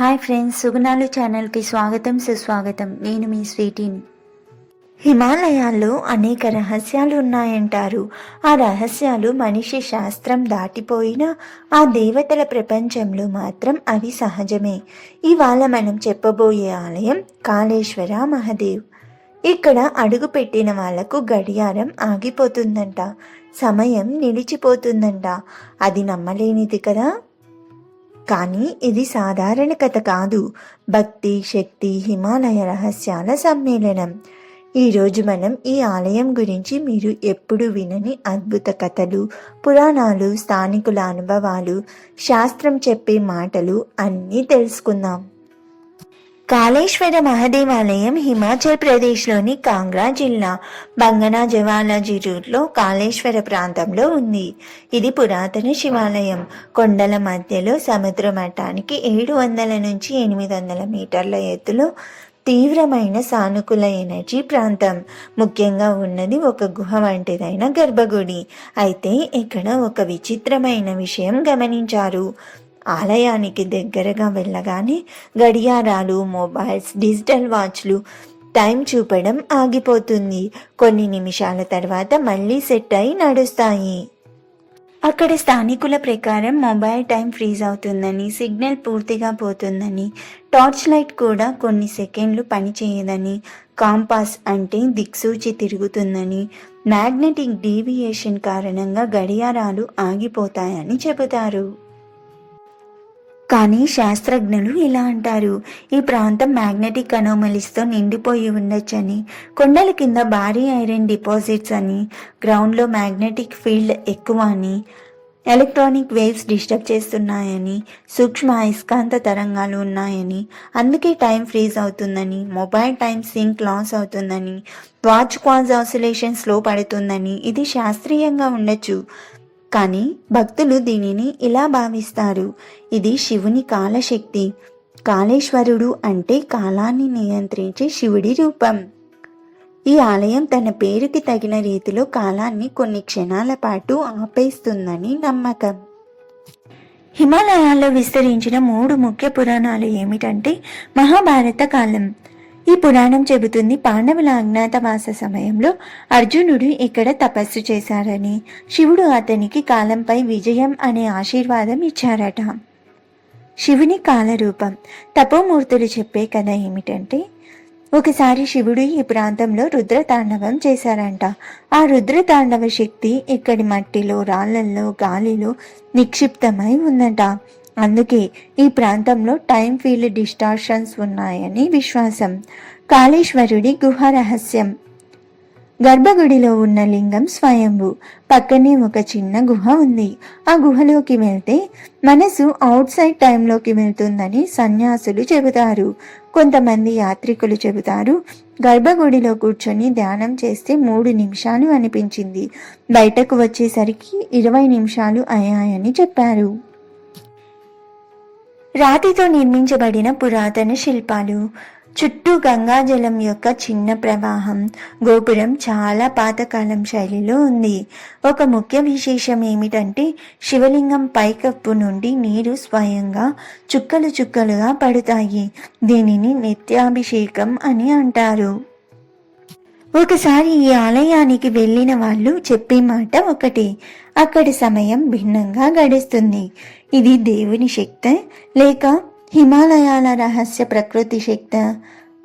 Hi friends సుగుణాలు ఛానల్కి స్వాగతం సుస్వాగతం. నేను మీ స్వీటీని. హిమాలయాల్లో అనేక రహస్యాలు ఉన్నాయంటారు. ఆ రహస్యాలు మనిషి శాస్త్రం దాటిపోయినా ఆ దేవతల ప్రపంచంలో మాత్రం అవి సహజమే. ఇవాళ మనం చెప్పబోయే ఆలయం కాళేశ్వర మహదేవ్. ఇక్కడ అడుగు పెట్టిన వాళ్ళకు గడియారం ఆగిపోతుందంట. సమయం నిలిచిపోతుందంట. అది నమ్మలేనిది కదా? కానీ ఇది సాధారణ కథ కాదు. భక్తి శక్తి హిమాలయ రహస్యాల సమ్మేళనం. ఈరోజు మనం ఈ ఆలయం గురించి మీరు ఎప్పుడు వినని అద్భుత కథలు పురాణాలు స్థానికుల అనుభవాలు శాస్త్రం చెప్పే మాటలు అన్నీ తెలుసుకుందాం. కాళేశ్వర మహాదేవాలయం హిమాచల్ ప్రదేశ్లోని కాంగ్రా జిల్లా బంగనా జవాలాజీ రూట్లో కాళేశ్వర ప్రాంతంలో ఉంది. ఇది పురాతన శివాలయం. కొండల మధ్యలో సముద్ర మఠానికి ఏడు వందల నుంచి ఎనిమిది వందల మీటర్ల ఎత్తులో తీవ్రమైన సానుకూల ఎనర్జీ ప్రాంతం. ముఖ్యంగా ఉన్నది ఒక గుహ వంటిదైన గర్భగుడి. అయితే ఇక్కడ ఒక విచిత్రమైన విషయం గమనించారు. ఆలయానికి దగ్గరగా వెళ్ళగానే గడియారాలు మొబైల్స్ డిజిటల్ వాచ్లు టైం చూపడం ఆగిపోతుంది. కొన్ని నిమిషాల తర్వాత మళ్ళీ సెట్ అయి నడుస్తాయి. అక్కడ స్థానికుల ప్రకారం మొబైల్ టైం ఫ్రీజ్ అవుతుందని సిగ్నల్ పూర్తిగా పోతుందని టార్చ్ లైట్ కూడా కొన్ని సెకండ్లు పనిచేయదని కాంపాస్ అంటే దిక్సూచి తిరుగుతుందని మ్యాగ్నెటిక్ డీవియేషన్ కారణంగా గడియారాలు ఆగిపోతాయని చెబుతారు. కానీ శాస్త్రజ్ఞులు ఇలా అంటారు ఈ ప్రాంతం మ్యాగ్నెటిక్ అనోమలీస్తో నిండిపోయి ఉండొచ్చని. కొండల కింద భారీ ఐరన్ డిపాజిట్స్ అని గ్రౌండ్లో మ్యాగ్నెటిక్ ఫీల్డ్ ఎక్కువ అని ఎలక్ట్రానిక్ వేవ్స్ డిస్టర్బ్ చేస్తున్నాయని సూక్ష్మ అయస్కాంత తరంగాలు ఉన్నాయని అందుకే టైం ఫ్రీజ్ అవుతుందని మొబైల్ టైం సింక్ లాస్ అవుతుందని వాచ్ క్వాజ్ ఆసిలేషన్ స్లో పడుతుందని ఇది శాస్త్రీయంగా ఉండొచ్చు. కానీ భక్తులు దీనిని ఇలా భావిస్తారు. ఇది శివుని కాలశక్తి. కాళేశ్వరుడు అంటే కాలాన్ని నియంత్రించే శివుడి రూపం. ఈ ఆలయం తన పేరుకి తగిన రీతిలో కాలాన్ని కొన్ని క్షణాల పాటు ఆపేస్తుందని నమ్మకం. హిమాలయాల్లో విస్తరించిన మూడు ముఖ్య పురాణాలు ఏమిటంటే మహాభారత కాలం ఈ పురాణం చెబుతుంది పాండవుల అజ్ఞాతవాస సమయంలో అర్జునుడు ఇక్కడ తపస్సు చేశారని. శివుడు అతనికి కాలంపై విజయం అనే ఆశీర్వాదం ఇచ్చారట. శివుని కాలరూపం. తపోమూర్తులు చెప్పే కథ ఏమిటంటే ఒకసారి శివుడు ఈ ప్రాంతంలో రుద్రతాండవం చేశారంట. ఆ రుద్రతాండవ శక్తి ఇక్కడి మట్టిలో రాళ్ళల్లో గాలిలో నిక్షిప్తమై ఉందట. అందుకే ఈ ప్రాంతంలో టైం ఫీల్డ్ డిస్టార్షన్స్ ఉన్నాయని విశ్వాసం. కాళేశ్వరుడి గుహ రహస్యం గర్భగుడిలో ఉన్న లింగం స్వయంభు. పక్కనే ఒక చిన్న గుహ ఉంది. ఆ గుహలోకి వెళ్తే మనసు అవుట్ సైడ్ టైంలోకి వెళ్తుందని సన్యాసులు చెబుతారు. కొంతమంది యాత్రికులు చెబుతారు గర్భగుడిలో కూర్చొని ధ్యానం చేస్తే మూడు నిమిషాలు అనిపించింది. బయటకు వచ్చేసరికి ఇరవై నిమిషాలు అయ్యాయని చెప్పారు. రాతితో నిర్మించబడిన పురాతన శిల్పాలు. చుట్టూ గంగాజలం యొక్క చిన్న ప్రవాహం గోపురం చాలా పాతకాలం శైలిలో ఉంది. ఒక ముఖ్య విశేషం ఏమిటంటే శివలింగం పైకప్పు నుండి నీరు స్వయంగా చుక్కలు చుక్కలుగా పడతాయి. దీనిని నిత్యాభిషేకం అని అంటారు. ఒకసారి ఈ ఆలయానికి వెళ్ళిన వాళ్ళు చెప్పే మాట ఒకటి. అక్కడి సమయం భిన్నంగా గడుస్తుంది. ఇది దేవుని శక్తి లేక హిమాలయాల రహస్య ప్రకృతి శక్తి?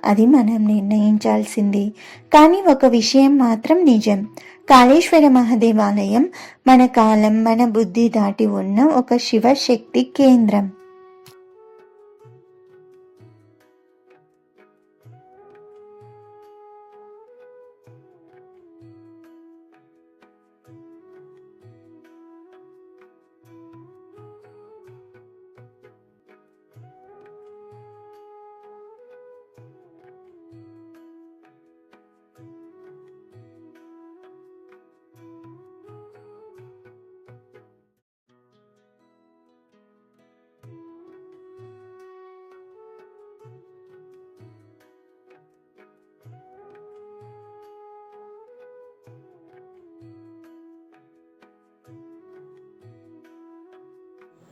అది మనం నిర్ణయించాల్సింది. కానీ ఒక విషయం మాత్రం నిజం. కాళేశ్వర మహాదేవాలయం మన కాలం మన బుద్ధి దాటి ఉన్న ఒక శివశక్తి కేంద్రం.